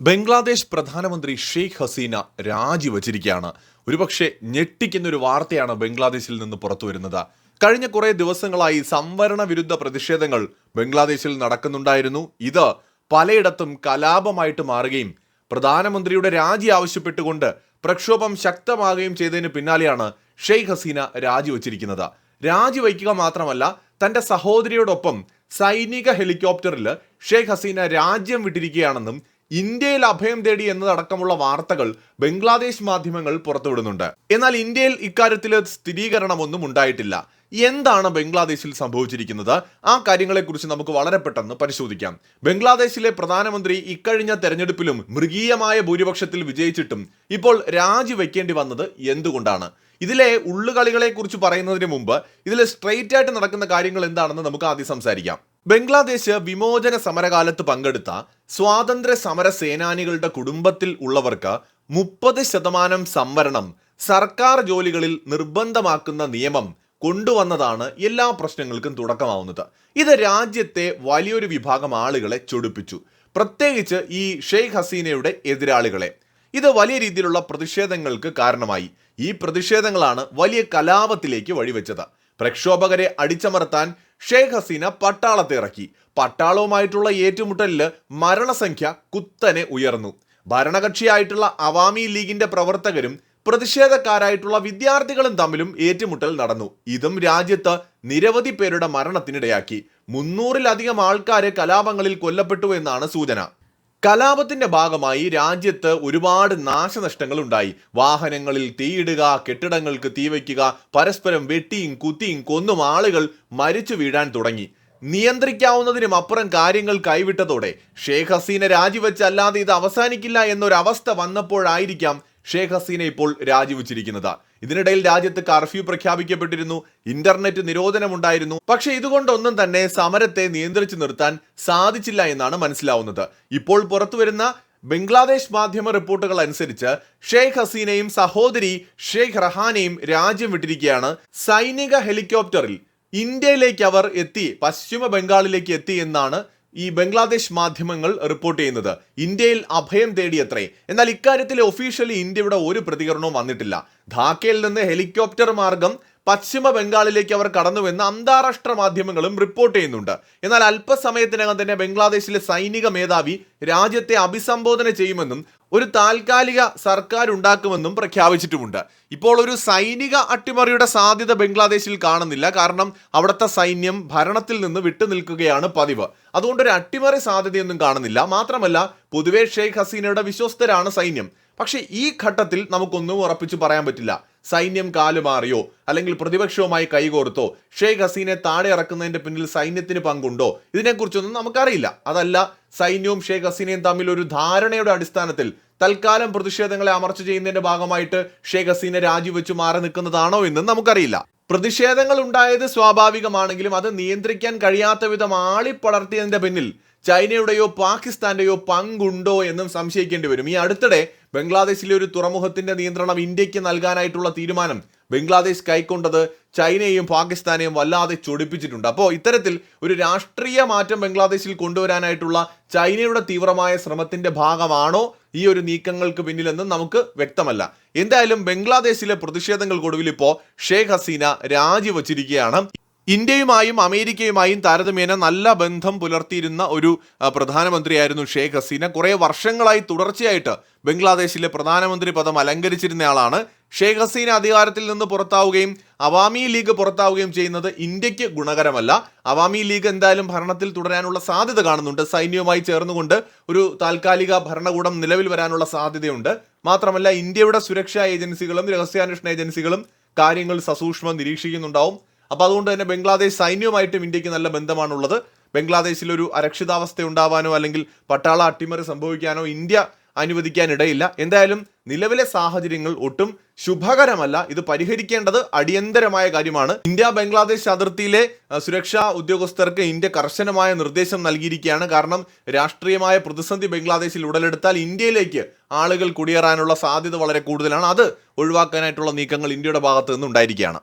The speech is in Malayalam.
ബംഗ്ലാദേശ് പ്രധാനമന്ത്രി ഷെയ്ഖ് ഹസീന രാജിവച്ചിരിക്കുകയാണ്. ഒരുപക്ഷെ ഞെട്ടിക്കുന്ന ഒരു വാർത്തയാണ് ബംഗ്ലാദേശിൽ നിന്ന് പുറത്തു വരുന്നത്. കഴിഞ്ഞ കുറേ ദിവസങ്ങളായി സംവരണ വിരുദ്ധ പ്രതിഷേധങ്ങൾ ബംഗ്ലാദേശിൽ നടക്കുന്നുണ്ടായിരുന്നു. ഇത് പലയിടത്തും കലാപമായിട്ട് മാറുകയും പ്രധാനമന്ത്രിയുടെ രാജി ആവശ്യപ്പെട്ടുകൊണ്ട് പ്രക്ഷോഭം ശക്തമാകുകയും ചെയ്തതിന് പിന്നാലെയാണ് ഷെയ്ഖ് ഹസീന രാജിവച്ചിരിക്കുന്നത്. രാജിവയ്ക്കുക മാത്രമല്ല തന്റെ സഹോദരിയോടൊപ്പം സൈനിക ഹെലികോപ്റ്ററിൽ ഷെയ്ഖ് ഹസീന രാജ്യം വിട്ടിരിക്കുകയാണെന്നും ഇന്ത്യയിൽ അഭയം തേടി എന്നതടക്കമുള്ള വാർത്തകൾ ബംഗ്ലാദേശ് മാധ്യമങ്ങൾ പുറത്തുവിടുന്നുണ്ട്. എന്നാൽ ഇന്ത്യയിൽ ഇക്കാര്യത്തിൽ സ്ഥിരീകരണമൊന്നും ഉണ്ടായിട്ടില്ല. എന്താണ് ബംഗ്ലാദേശിൽ സംഭവിച്ചിരിക്കുന്നത്? ആ കാര്യങ്ങളെക്കുറിച്ച് നമുക്ക് വളരെ പെട്ടെന്ന് പരിശോധിക്കാം. ബംഗ്ലാദേശിലെ പ്രധാനമന്ത്രി ഇക്കഴിഞ്ഞ തെരഞ്ഞെടുപ്പിലും മൃഗീയമായ ഭൂരിപക്ഷത്തിൽ വിജയിച്ചിട്ടും ഇപ്പോൾ രാജിവെക്കേണ്ടി വന്നത് എന്തുകൊണ്ടാണ്? ഇതിലെ ഉള്ളുകളികളെ കുറിച്ച് പറയുന്നതിന് മുമ്പ് ഇതിൽ സ്ട്രെയിറ്റ് ആയിട്ട് നടക്കുന്ന കാര്യങ്ങൾ എന്താണെന്ന് നമുക്ക് ആദ്യം സംസാരിക്കാം. ബംഗ്ലാദേശ് വിമോചന സമരകാലത്ത് പങ്കെടുത്ത സ്വാതന്ത്ര്യ സമര സേനാനികളുടെ കുടുംബത്തിൽ ഉള്ളവർക്ക് മുപ്പത് ശതമാനം സംവരണം സർക്കാർ ജോലികളിൽ നിർബന്ധമാക്കുന്ന നിയമം കൊണ്ടുവന്നതാണ് എല്ലാ പ്രശ്നങ്ങൾക്കും തുടക്കമാവുന്നത്. ഇത് രാജ്യത്തെ വലിയൊരു വിഭാഗം ആളുകളെ ചൊടിപ്പിച്ചു. പ്രത്യേകിച്ച് ഈ ഷെയ്ഖ് ഹസീനയുടെ എതിരാളികളെ. ഇത് വലിയ രീതിയിലുള്ള പ്രതിഷേധങ്ങൾക്ക് കാരണമായി. ഈ പ്രതിഷേധങ്ങളാണ് വലിയ കലാപത്തിലേക്ക് വഴിവെച്ചത്. പ്രക്ഷോഭകരെ അടിച്ചമർത്താൻ ഷെയ്ഖ് ഹസീന പട്ടാളത്തെ ഇറക്കി. പട്ടാളവുമായിട്ടുള്ള ഏറ്റുമുട്ടലിൽ മരണസംഖ്യ കുത്തനെ ഉയർന്നു. ഭരണകക്ഷിയായിട്ടുള്ള അവാമി ലീഗിന്റെ പ്രവർത്തകരും പ്രതിഷേധക്കാരായിട്ടുള്ള വിദ്യാർത്ഥികളും തമ്മിലും ഏറ്റുമുട്ടൽ നടന്നു. ഇതും രാജ്യത്ത് നിരവധി പേരുടെ മരണത്തിനിടയാക്കി. മുന്നൂറിലധികം ആൾക്കാരെ കലാപങ്ങളിൽ കൊല്ലപ്പെട്ടു എന്നാണ് സൂചന. കലാപത്തിന്റെ ഭാഗമായി രാജ്യത്ത് ഒരുപാട് നാശനഷ്ടങ്ങൾ ഉണ്ടായി വാഹനങ്ങളിൽ തീയിടുക കെട്ടിടങ്ങൾക്ക് തീവയ്ക്കുക പരസ്പരം വെട്ടിയും കുത്തിയും കൊന്നും ആളുകൾ മരിച്ചു വീഴാൻ തുടങ്ങി. നിയന്ത്രിക്കാവുന്നതിനും അപ്പുറം കാര്യങ്ങൾ കൈവിട്ടതോടെ ഷേഖ് ഹസീന രാജിവെച്ചല്ലാതെ ഇത് അവസാനിക്കില്ല എന്നൊരവസ്ഥ വന്നപ്പോഴായിരിക്കാം ഷേഖ് ഹസീന ഇപ്പോൾ രാജിവെച്ചിരിക്കുന്നത്. ഇതിനിടയിൽ രാജ്യത്ത് കർഫ്യൂ പ്രഖ്യാപിക്കപ്പെട്ടിരുന്നു ഇന്റർനെറ്റ് നിരോധനമുണ്ടായിരുന്നു. പക്ഷേ ഇതുകൊണ്ടൊന്നും തന്നെ സമരത്തെ നിയന്ത്രിച്ചു നിർത്താൻ സാധിച്ചില്ല എന്നാണ് മനസ്സിലാവുന്നത്. ഇപ്പോൾ പുറത്തുവരുന്ന ബംഗ്ലാദേശ് മാധ്യമ റിപ്പോർട്ടുകൾ അനുസരിച്ച് ഷെയ്ഖ് ഹസീനയും സഹോദരി ഷെയ്ഖ് റഹാനയും രാജ്യം വിട്ടിരിക്കുകയാണ്. സൈനിക ഹെലികോപ്റ്ററിൽ ഇന്ത്യയിലേക്ക് അവർ എത്തി പശ്ചിമ ബംഗാളിലേക്ക് എത്തി എന്നാണ് ഈ ബംഗ്ലാദേശ് മാധ്യമങ്ങൾ റിപ്പോർട്ട് ചെയ്യുന്നത്. ഇന്ത്യയിൽ അഭയം തേടിയത്രേ. എന്നാൽ ഇക്കാര്യത്തിൽ ഒഫീഷ്യലി ഇന്ത്യയുടെ ഒരു പ്രതികരണവും വന്നിട്ടില്ല. ധാക്കയിൽ നിന്ന് ഹെലികോപ്റ്റർ മാർഗം പശ്ചിമ ബംഗാളിലേക്ക് അവർ കടന്നുവെന്ന് അന്താരാഷ്ട്ര മാധ്യമങ്ങളും റിപ്പോർട്ട് ചെയ്യുന്നുണ്ട്. എന്നാൽ അല്പസമയത്തിനകം തന്നെ ബംഗ്ലാദേശിലെ സൈനിക മേധാവി രാജ്യത്തെ അഭിസംബോധന ചെയ്യുമെന്നും ഒരു താൽക്കാലിക സർക്കാർ ഉണ്ടാക്കുമെന്നും പ്രഖ്യാപിച്ചിട്ടുമുണ്ട്. ഇപ്പോൾ ഒരു സൈനിക അട്ടിമറിയുടെ സാധ്യത ബംഗ്ലാദേശിൽ കാണുന്നില്ല. കാരണം അവിടുത്തെ സൈന്യം ഭരണത്തിൽ നിന്ന് വിട്ടുനിൽക്കുകയാണ് പതിവ്. അതുകൊണ്ട് ഒരു അട്ടിമറി സാധ്യതയൊന്നും കാണുന്നില്ല. മാത്രമല്ല പൊതുവെ ഷെയ്ഖ് ഹസീനയുടെ വിശ്വസ്തരാണ് സൈന്യം. പക്ഷേ ഈ ഘട്ടത്തിൽ നമുക്കൊന്നും ഉറപ്പിച്ചു പറയാൻ പറ്റില്ല. സൈന്യം കാലുമാറിയോ അല്ലെങ്കിൽ പ്രതിപക്ഷവുമായി കൈകോർത്തോ? ഷെയ്ഖ് ഹസീനെ താഴെ ഇറക്കുന്നതിന്റെ പിന്നിൽ സൈന്യത്തിന് പങ്കുണ്ടോ? ഇതിനെക്കുറിച്ചൊന്നും നമുക്കറിയില്ല. അതല്ല സൈന്യവും ഷെയ്ഖ് ഹസീനയും തമ്മിൽ ഒരു ധാരണയുടെ അടിസ്ഥാനത്തിൽ തൽക്കാലം പ്രതിഷേധങ്ങളെ അമർച്ച ചെയ്യുന്നതിന്റെ ഭാഗമായിട്ട് ഷെയ്ഖ് ഹസീനെ രാജിവെച്ച് മാറി നിൽക്കുന്നതാണോ എന്നും നമുക്കറിയില്ല. പ്രതിഷേധങ്ങൾ ഉണ്ടായത് സ്വാഭാവികമാണെങ്കിലും അത് നിയന്ത്രിക്കാൻ കഴിയാത്ത വിധം ആളിപ്പടർത്തിയതിന്റെ പിന്നിൽ ചൈനയുടെയോ പാകിസ്ഥാന്റെയോ പങ്കുണ്ടോ എന്നും സംശയിക്കേണ്ടി വരും. ഈ അടുത്തിടെ ബംഗ്ലാദേശിലെ ഒരു തുറമുഖത്തിന്റെ നിയന്ത്രണം ഇന്ത്യയ്ക്ക് നൽകാനായിട്ടുള്ള തീരുമാനം ബംഗ്ലാദേശ് കൈക്കൊണ്ടത് ചൈനയെയും പാകിസ്ഥാനെയും വല്ലാതെ ചൊടിപ്പിച്ചിട്ടുണ്ട്. അപ്പോൾ ഇത്തരത്തിൽ ഒരു രാഷ്ട്രീയ മാറ്റം ബംഗ്ലാദേശിൽ കൊണ്ടുവരാനായിട്ടുള്ള ചൈനയുടെ തീവ്രമായ ശ്രമത്തിന്റെ ഭാഗമാണോ ഈ ഒരു നീക്കങ്ങൾക്ക് പിന്നിലെന്നും നമുക്ക് വ്യക്തമല്ല. എന്തായാലും ബംഗ്ലാദേശിലെ പ്രതിഷേധങ്ങൾക്കൊടുവിൽ ഇപ്പോൾ ഷേഖ് ഹസീന രാജിവച്ചിരിക്കുകയാണ്. ഇന്ത്യയുമായും അമേരിക്കയുമായും താരതമ്യേന നല്ല ബന്ധം പുലർത്തിയിരുന്ന ഒരു പ്രധാനമന്ത്രിയായിരുന്നു ഷേഖ് ഹസീന. കുറേ വർഷങ്ങളായി തുടർച്ചയായിട്ട് ബംഗ്ലാദേശിലെ പ്രധാനമന്ത്രി പദം അലങ്കരിച്ചിരുന്നയാളാണ് ഷേഖ് ഹസീന അധികാരത്തിൽ നിന്ന് പുറത്താവുകയും അവാമി ലീഗ് പുറത്താവുകയും ചെയ്യുന്നത് ഇന്ത്യയ്ക്ക് ഗുണകരമല്ല. അവാമി ലീഗ് എന്തായാലും ഭരണത്തിൽ തുടരാനുള്ള സാധ്യത കാണുന്നുണ്ട്. സൈന്യവുമായി ചേർന്നുകൊണ്ട് ഒരു താൽക്കാലിക ഭരണകൂടം നിലവിൽ വരാനുള്ള സാധ്യതയുണ്ട്. മാത്രമല്ല ഇന്ത്യയുടെ സുരക്ഷാ ഏജൻസികളും രഹസ്യാന്വേഷണ ഏജൻസികളും കാര്യങ്ങൾ സസൂക്ഷ്മം നിരീക്ഷിക്കുന്നുണ്ടാവും. അപ്പോൾ അതുകൊണ്ട് തന്നെ ബംഗ്ലാദേശ് സൈന്യവുമായിട്ടും ഇന്ത്യയ്ക്ക് നല്ല ബന്ധമാണുള്ളത്. ബംഗ്ലാദേശിൽ ഒരു അരക്ഷിതാവസ്ഥ ഉണ്ടാവാനോ അല്ലെങ്കിൽ പട്ടാള അട്ടിമറി സംഭവിക്കാനോ ഇന്ത്യ അനുവദിക്കാനിടയില്ല. എന്തായാലും നിലവിലെ സാഹചര്യങ്ങൾ ഒട്ടും ശുഭകരമല്ല. ഇത് പരിഹരിക്കേണ്ടത് അടിയന്തരമായ കാര്യമാണ്. ഇന്ത്യ ബംഗ്ലാദേശ് അതിർത്തിയിലെ സുരക്ഷാ ഉദ്യോഗസ്ഥർക്ക് ഇന്ത്യ കർശനമായ നിർദ്ദേശം നൽകിയിരിക്കുകയാണ്. കാരണം രാഷ്ട്രീയമായ പ്രതിസന്ധി ബംഗ്ലാദേശിൽ ഉടലെടുത്താൽ ഇന്ത്യയിലേക്ക് ആളുകൾ കുടിയേറാനുള്ള സാധ്യത വളരെ കൂടുതലാണ്. അത് ഒഴിവാക്കാനായിട്ടുള്ള നീക്കങ്ങൾ ഇന്ത്യയുടെ ഭാഗത്ത് നിന്ന് ഉണ്ടായിരിക്കുകയാണ്